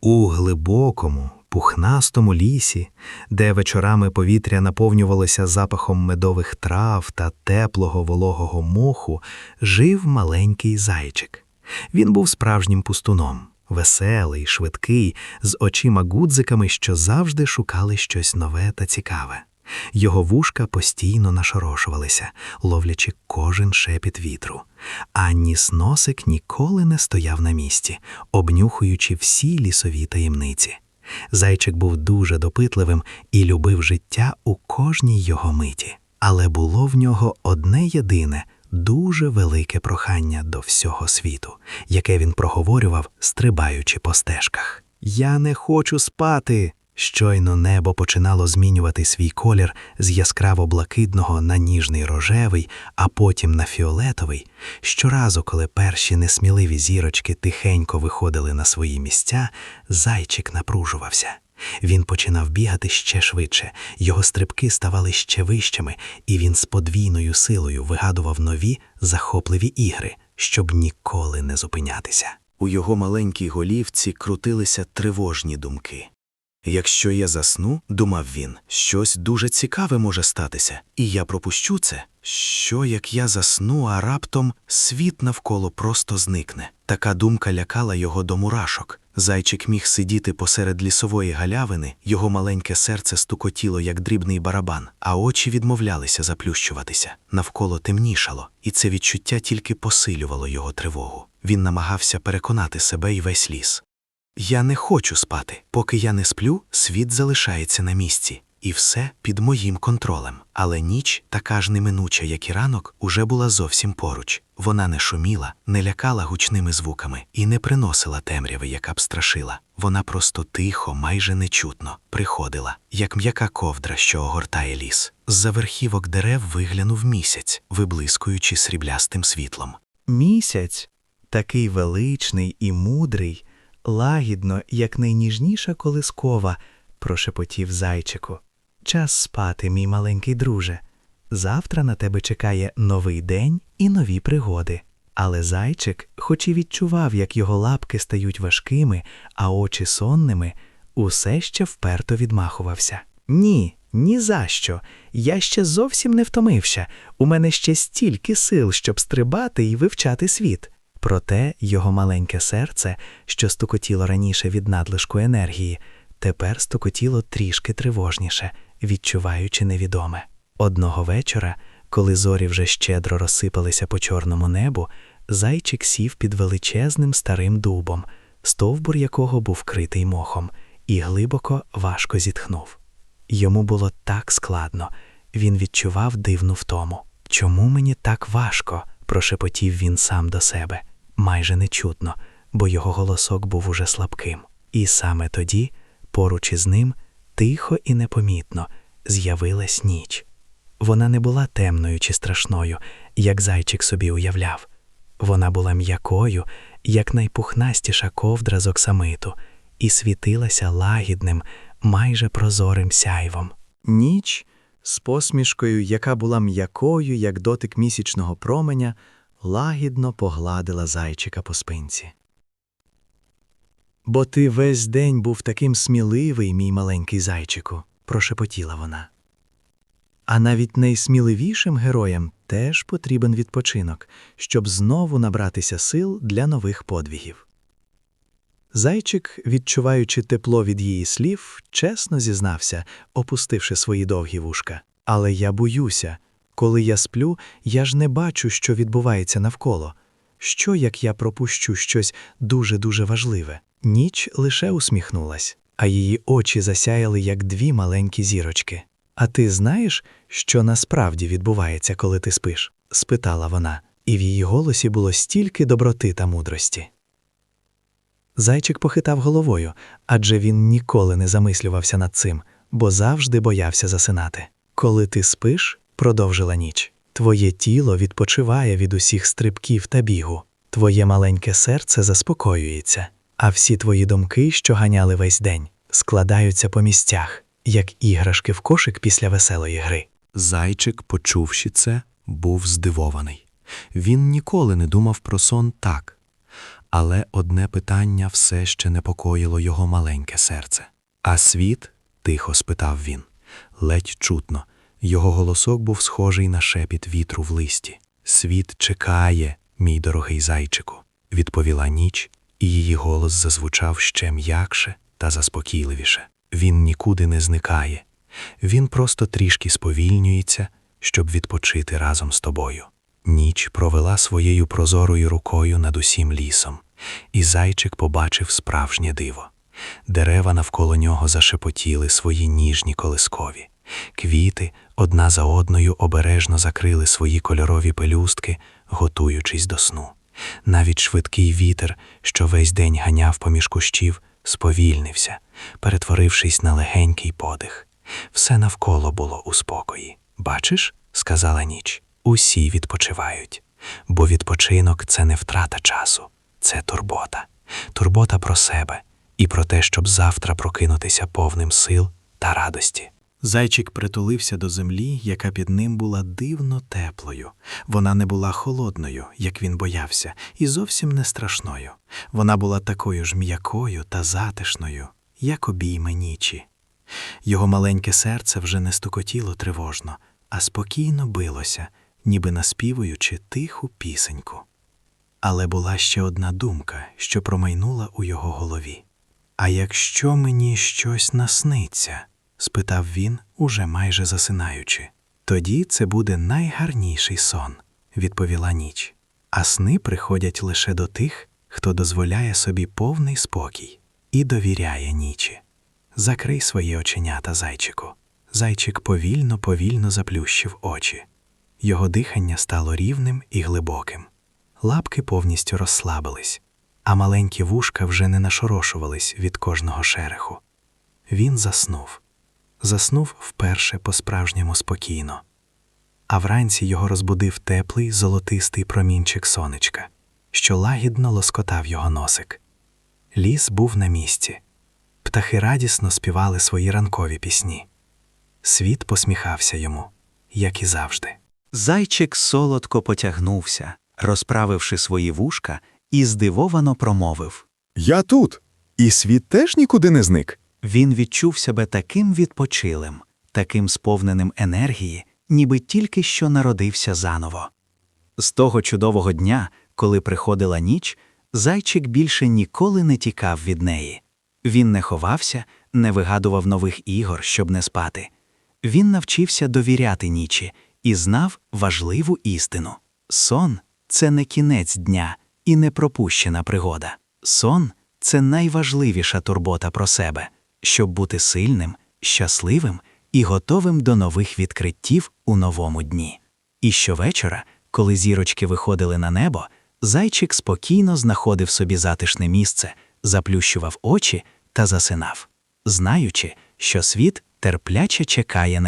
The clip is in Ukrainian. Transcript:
У глибокому, пухнастому лісі, де вечорами повітря наповнювалося запахом медових трав та теплого вологого моху, жив маленький зайчик. Він був справжнім пустуном, веселий, швидкий, з очима гудзиками, що завжди шукали щось нове та цікаве. Його вушка постійно нашорошувалися, ловлячи кожен шепіт вітру, а ніс-носик ніколи не стояв на місці, обнюхуючи всі лісові таємниці. Зайчик був дуже допитливим і любив життя у кожній його миті. Але було в нього одне єдине, дуже велике прохання до всього світу, яке він проговорював, стрибаючи по стежках. Я не хочу спати. Щойно небо починало змінювати свій колір з яскраво блакитного на ніжний рожевий, а потім на фіолетовий. Щоразу, коли перші несміливі зірочки тихенько виходили на свої місця, зайчик напружувався. Він починав бігати ще швидше, його стрибки ставали ще вищими, і він з подвійною силою вигадував нові захопливі ігри, щоб ніколи не зупинятися. У його маленькій голівці крутилися тривожні думки. Якщо я засну, думав він, щось дуже цікаве може статися, і я пропущу це. Що як я засну, а раптом світ навколо просто зникне. Така думка лякала його до мурашок. Зайчик міг сидіти посеред лісової галявини, його маленьке серце стукотіло, як дрібний барабан, а очі відмовлялися заплющуватися. Навколо темнішало, і це відчуття тільки посилювало його тривогу. Він намагався переконати себе і весь ліс. Я не хочу спати. Поки я не сплю, світ залишається на місці. І все під моїм контролем. Але ніч, така ж неминуча, як і ранок, уже була зовсім поруч. Вона не шуміла, не лякала гучними звуками і не приносила темряви, яка б страшила. Вона просто тихо, майже нечутно приходила, як м'яка ковдра, що огортає ліс. З-за верхівок дерев виглянув місяць, виблискуючи сріблястим світлом. Місяць, такий величний і мудрий, лагідно, як найніжніша колискова, прошепотів зайчику. Час спати, мій маленький друже. Завтра на тебе чекає новий день і нові пригоди. Але зайчик, хоч і відчував, як його лапки стають важкими, а очі сонними, усе ще вперто відмахувався. Ні, ні за що. Я ще зовсім не втомився. У мене ще стільки сил, щоб стрибати і вивчати світ. Проте його маленьке серце, що стукотіло раніше від надлишку енергії, тепер стукотіло трішки тривожніше, відчуваючи невідоме. Одного вечора, коли зорі вже щедро розсипалися по чорному небу, зайчик сів під величезним старим дубом, стовбур якого був критий мохом, і глибоко важко зітхнув. Йому було так складно, він відчував дивну втому. Чому мені так важко? прошепотів він сам до себе, майже нечутно, бо його голосок був уже слабким. І саме тоді, поруч із ним, тихо і непомітно, з'явилась ніч. Вона не була темною чи страшною, як зайчик собі уявляв. Вона була м'якою, як найпухнастіша ковдра з оксамиту, і світилася лагідним, майже прозорим сяйвом. Ніч з посмішкою, яка була м'якою, як дотик місячного променя, лагідно погладила зайчика по спинці. Бо ти весь день був таким сміливий, мій маленький зайчику, прошепотіла вона. А навіть найсміливішим героям теж потрібен відпочинок, щоб знову набратися сил для нових подвігів. Зайчик, відчуваючи тепло від її слів, чесно зізнався, опустивши свої довгі вушка. Але я боюся, коли я сплю, я ж не бачу, що відбувається навколо. Що, як я пропущу щось дуже-дуже важливе? Ніч лише усміхнулась, а її очі засяяли, як дві маленькі зірочки. А ти знаєш, що насправді відбувається, коли ти спиш? спитала вона, і в її голосі було стільки доброти та мудрості. Зайчик похитав головою, адже він ніколи не замислювався над цим, бо завжди боявся засинати. Коли ти спиш, продовжила ніч, твоє тіло відпочиває від усіх стрибків та бігу, твоє маленьке серце заспокоюється, а всі твої думки, що ганяли весь день, складаються по місцях, як іграшки в кошик після веселої гри. Зайчик, почувши це, був здивований. Він ніколи не думав про сон так. Але одне питання все ще непокоїло його маленьке серце. А світ? тихо спитав він. Ледь чутно. Його голосок був схожий на шепіт вітру в листі. Світ чекає, мій дорогий зайчику, відповіла ніч, і її голос зазвучав ще м'якше та заспокійливіше. Він нікуди не зникає. Він просто трішки сповільнюється, щоб відпочити разом з тобою. Ніч провела своєю прозорою рукою над усім лісом, і зайчик побачив справжнє диво. Дерева навколо нього зашепотіли свої ніжні колискові. Квіти одна за одною обережно закрили свої кольорові пелюстки, готуючись до сну. Навіть швидкий вітер, що весь день ганяв поміж кущів, сповільнився, перетворившись на легенький подих. Все навколо було у спокої. Бачиш, сказала ніч, усі відпочивають. Бо відпочинок це не втрата часу, це турбота. Турбота про себе і про те, щоб завтра прокинутися повним сил та радості. Зайчик притулився до землі, яка під ним була дивно теплою. Вона не була холодною, як він боявся, і зовсім не страшною. Вона була такою ж м'якою та затишною, як обійми нічі. Його маленьке серце вже не стукотіло тривожно, а спокійно билося, ніби наспівуючи тиху пісеньку. Але була ще одна думка, що промайнула у його голові. А якщо мені щось насниться? Спитав він, уже майже засинаючи. Тоді це буде найгарніший сон, відповіла ніч. А сни приходять лише до тих, хто дозволяє собі повний спокій і довіряє нічі. Закрий свої оченята, зайчику. Зайчик повільно, повільно заплющив очі. Його дихання стало рівним і глибоким. Лапки повністю розслабились, а маленькі вушка вже не нашорошувались від кожного шереху. Він заснув. Заснув вперше по-справжньому спокійно. А вранці його розбудив теплий золотистий промінчик сонечка, що лагідно лоскотав його носик. Ліс був на місці. Птахи радісно співали свої ранкові пісні. Світ посміхався йому, як і завжди. Зайчик солодко потягнувся, розправивши свої вушка, і здивовано промовив. Я тут. І світ теж нікуди не зник. Він відчув себе таким відпочилим, таким сповненим енергії, ніби тільки що народився заново. З того чудового дня, коли приходила ніч, зайчик більше ніколи не тікав від неї. Він не ховався, не вигадував нових ігор, щоб не спати. Він навчився довіряти нічі і знав важливу істину: сон це не кінець дня і не пропущена пригода. Сон це найважливіша турбота про себе, щоб бути сильним, щасливим і готовим до нових відкриттів у новому дні. І щовечора, коли зірочки виходили на небо, зайчик спокійно знаходив собі затишне місце, заплющував очі та засинав, знаючи, що світ терпляче чекає на